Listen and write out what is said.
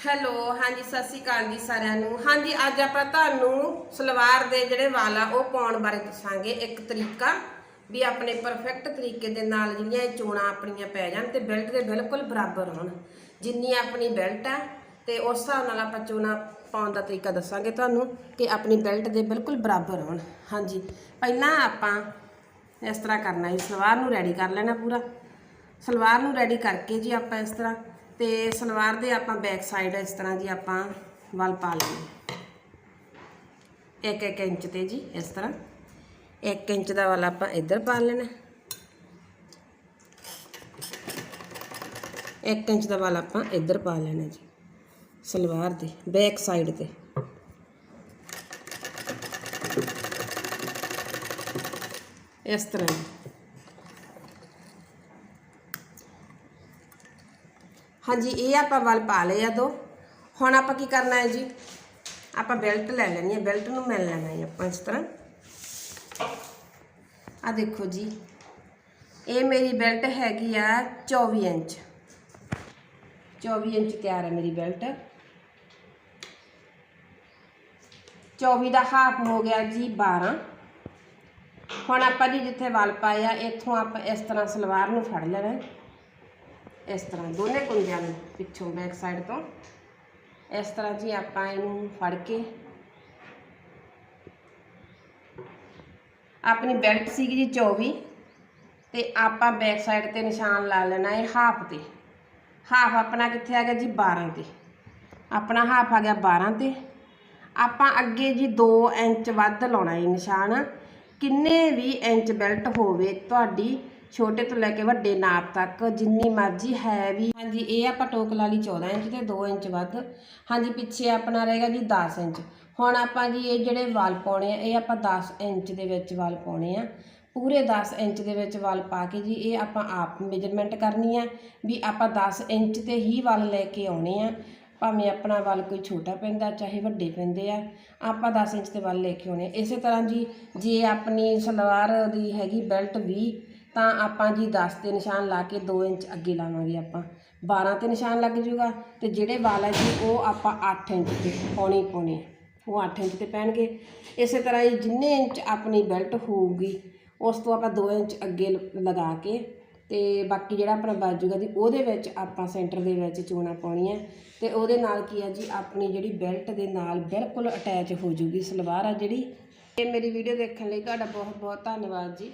Hello, ਹਾਂਜੀ, ਸਤਿ ਸ਼੍ਰੀ ਅਕਾਲ ਜੀ ਸਾਰਿਆਂ ਨੂੰ। ਹਾਂਜੀ, ਅੱਜ ਆਪਾਂ ਤੁਹਾਨੂੰ ਸਲਵਾਰ ਦੇ ਜਿਹੜੇ ਵਾਲ ਆ ਉਹ ਪਾਉਣ ਬਾਰੇ ਦੱਸਾਂਗੇ। ਇੱਕ ਤਰੀਕਾ ਵੀ ਆਪਣੇ ਪਰਫੈਕਟ ਤਰੀਕੇ ਦੇ ਨਾਲ ਜਿਹੜੀਆਂ ਇਹ ਚੋਣਾਂ ਆਪਣੀਆਂ ਪੈ ਜਾਣ ਤੇ ਬੈਲਟ ਦੇ ਬਿਲਕੁਲ ਬਰਾਬਰ ਹੋਣ। ਜਿੰਨੀ ਆਪਣੀ ਬੈਲਟ ਆ ਤੇ ਉਸ ਹਿਸਾਬ ਨਾਲ ਆਪਾਂ ਚੋਣਾਂ ਪਾਉਣ ਦਾ ਤਰੀਕਾ ਦੱਸਾਂਗੇ ਤੁਹਾਨੂੰ ਕਿ ਆਪਣੀ ਬੈਲਟ ਦੇ ਬਿਲਕੁਲ ਬਰਾਬਰ ਹੋਣ। ਹਾਂਜੀ, ਪਹਿਲਾਂ ਆਪਾਂ ਇਸ ਤਰ੍ਹਾਂ ਕਰਨਾ ਹੈ ਸਲਵਾਰ ਨੂੰ ਰੈਡੀ ਕਰ ਲੈਣਾ ਪੂਰਾ। ਸਲਵਾਰ ਨੂੰ ਰੈਡੀ ਕਰਕੇ ਜੀ ਆਪਾਂ ਇਸ ਤਰ੍ਹਾਂ ਤੇ ਸਲਵਾਰ ਦੇ ਆਪਾਂ ਬੈਕ ਸਾਈਡ ਇਸ ਤਰ੍ਹਾਂ ਜੀ ਆਪਾਂ ਵਲ ਪਾ ਲੈਣਾ ਇੱਕ ਇੱਕ ਇੰਚ ਤੇ ਜੀ ਇਸ ਤਰ੍ਹਾਂ। 1 ਇੰਚ ਦਾ ਵਾਲਾ ਆਪਾਂ ਇੱਧਰ ਪਾ ਲੈਣਾ। 1 ਇੰਚ ਦਾ ਵਾਲਾ ਆਪਾਂ ਇੱਧਰ ਪਾ ਲੈਣਾ ਜੀ, ਸਲਵਾਰ ਦੇ ਬੈਕ ਸਾਈਡ ਤੇ। ਇਸ ਤਰ੍ਹਾਂ ਹਾਂਜੀ, ਇਹ ਆਪਾਂ ਵੱਲ ਪਾ ਲਏ ਆ ਦੋ। ਹੁਣ ਆਪਾਂ ਕੀ ਕਰਨਾ ਹੈ ਜੀ? ਆਪਾਂ ਬੈਲਟ ਲੈ ਲੈਣੀ ਹੈ। ਬੈਲਟ ਨੂੰ ਮਿਲ ਲੈਣਾ ਹੈ ਆਪਾਂ ਇਸ ਤਰ੍ਹਾਂ। ਆ ਦੇਖੋ ਜੀ। ਇਹ ਮੇਰੀ ਬੈਲਟ ਹੈਗੀ ਆ 24 ਇੰਚ। 24 ਇੰਚ ਤਿਆਰ ਹੈ ਮੇਰੀ ਬੈਲਟ। 24 ਦਾ ਹਾਫ ਹੋ ਗਿਆ ਜੀ 12 ਹੁਣ ਆਪਾਂ ਜੀ ਜਿੱਥੇ ਵੱਲ ਪਾਏ ਆ, ਇੱਥੋਂ ਆਪਾਂ ਇਸ ਤਰ੍ਹਾਂ ਸਲਵਾਰ ਨੂੰ ਫੜ ਲੈਣਾ ਇਸ ਤਰ੍ਹਾਂ ਦੋਨੇ ਕੁੰਦਿਆਂ ਨੂੰ ਪਿੱਛੋਂ ਬੈਕ ਸਾਈਡ ਤੋਂ। ਇਸ ਤਰ੍ਹਾਂ ਜੀ ਆਪਾਂ ਇਹਨੂੰ ਫੜ ਕੇ ਆਪਣੀ ਬੈਲਟ ਸੀਗੀ ਜੀ 24 ਤੇ ਆਪਾਂ ਬੈਕ ਸਾਈਡ ਤੇ ਨਿਸ਼ਾਨ ਲਾ ਲੈਣਾ ਹੈ ਹਾਫ ਤੇ। ਹਾਫ ਆਪਣਾ ਕਿੱਥੇ ਆ ਗਿਆ ਜੀ? 12 ਤੇ। ਆਪਣਾ ਹਾਫ ਆ ਗਿਆ 12 ਤੇ। ਆਪਾਂ ਅੱਗੇ ਜੀ 2 ਇੰਚ ਵੱਧ ਲਾਉਣਾ ਹੈ ਨਿਸ਼ਾਨ। ਕਿੰਨੇ ਵੀ ਇੰਚ ਬੈਲਟ ਹੋਵੇ ਤੁਹਾਡੀ ਛੋਟੇ ਤੋਂ ਲੈ ਕੇ ਵੱਡੇ ਨਾਪ ਤੱਕ ਜਿੰਨੀ ਮਰਜ਼ੀ ਹੈ ਵੀ ਹਾਂਜੀ, ਇਹ ਆਪਾਂ ਟੋਕ ਲਾ ਲਈ 14 ਇੰਚ ਤੇ 2 ਇੰਚ ਵੱਧ। ਹਾਂਜੀ, ਪਿੱਛੇ ਆਪਣਾ ਰਹੇਗਾ ਜੀ 10 ਇੰਚ। ਹੁਣ ਆਪਾਂ ਜੀ ਇਹ ਜਿਹੜੇ ਵਾਲ ਪਾਉਣੇ ਆ, ਇਹ ਆਪਾਂ 10 ਇੰਚ ਦੇ ਵਿੱਚ ਵਾਲ ਪਾਉਣੇ ਆ। ਪੂਰੇ 10 ਇੰਚ ਦੇ ਵਿੱਚ ਵਾਲ ਪਾ ਕੇ ਜੀ ਇਹ ਆਪਾਂ ਆਪ ਮੇਜਰਮੈਂਟ ਕਰਨੀ ਆ ਵੀ ਆਪਾਂ 10 ਇੰਚ ਤੇ ਹੀ ਵਾਲ ਲੈ ਕੇ ਆਉਣੇ ਆ। ਭਾਵੇਂ ਆਪਣਾ ਵੱਲ ਕੋਈ ਛੋਟਾ ਪੈਂਦਾ, ਚਾਹੇ ਵੱਡੇ ਪੈਂਦੇ ਆ, ਆਪਾਂ 10 ਇੰਚ ਤੇ ਵੱਲ ਲੈ ਕੇ ਆਉਣੇ ਇਸੇ ਤਰ੍ਹਾਂ ਜੀ ਜੇ ਆਪਣੀ ਸਲਵਾਰ ਦੀ ਹੈਗੀ ਬੈਲਟ 20 ਤਾਂ ਆਪਾਂ ਜੀ 10 ਤੇ ਨਿਸ਼ਾਨ ਲਾ ਕੇ 2 ਇੰਚ ਅੱਗੇ ਲਾਵਾਂਗੇ ਆਪਾਂ। 12 ਤੇ ਨਿਸ਼ਾਨ ਲੱਗ ਜੂਗਾ ਤੇ ਜਿਹੜੇ ਵਾਲ ਹੈ ਜੀ, ਉਹ ਆਪਾਂ 8 ਇੰਚ ਤੇ ਪਾਉਣੀ ਪਾਉਣੀ ਉਹ 8 ਇੰਚ ਤੇ ਪੈਣਗੇ। ਇਸੇ ਤਰ੍ਹਾਂ ਹੀ ਜਿੰਨੇ ਇੰਚ ਆਪਣੀ ਬੈਲਟ ਹੋਊਗੀ, ਉਸ ਤੋਂ ਆਪਾਂ 2 ਇੰਚ ਅੱਗੇ ਲ- ਲਗਾ ਕੇ ਤੇ ਬਾਕੀ ਜਿਹੜਾ ਆਪਣਾ ਬਾਜੂਗਾ ਦੀ ਉਹਦੇ ਵਿੱਚ ਆਪਾਂ ਸੈਂਟਰ ਦੇ ਵਿੱਚ ਚੋਣਾ ਪਾਉਣੀ ਹੈ ਤੇ ਉਹਦੇ ਨਾਲ ਕੀ ਹੈ ਜੀ, ਆਪਣੀ ਜਿਹੜੀ ਬੈਲਟ ਦੇ ਨਾਲ ਬਿਲਕੁਲ ਅਟੈਚ ਹੋ ਜੂਗੀ ਸਲਵਾਰ ਆ ਜਿਹੜੀ। ਇਹ ਮੇਰੀ ਵੀਡੀਓ ਦੇਖਣ ਲਈ ਤੁਹਾਡਾ ਬਹੁਤ ਬਹੁਤ ਧੰਨਵਾਦ ਜੀ।